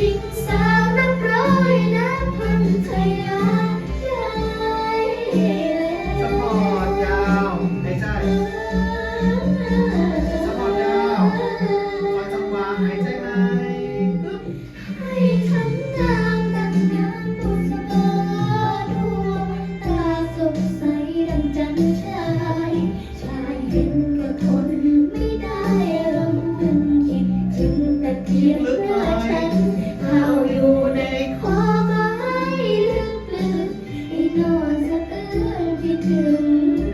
ลิสายะพอนยาวไม่ใชสะพอนยาวพอจังหวะหายใจไหมให้ฉันงามดังน้ำบุษบาดวงตาสดใสดังจันทรายชายห็ทน ฉันเข้าอยู่ในคอไม้ลึกๆให้นอนสะอื้นคิดถึง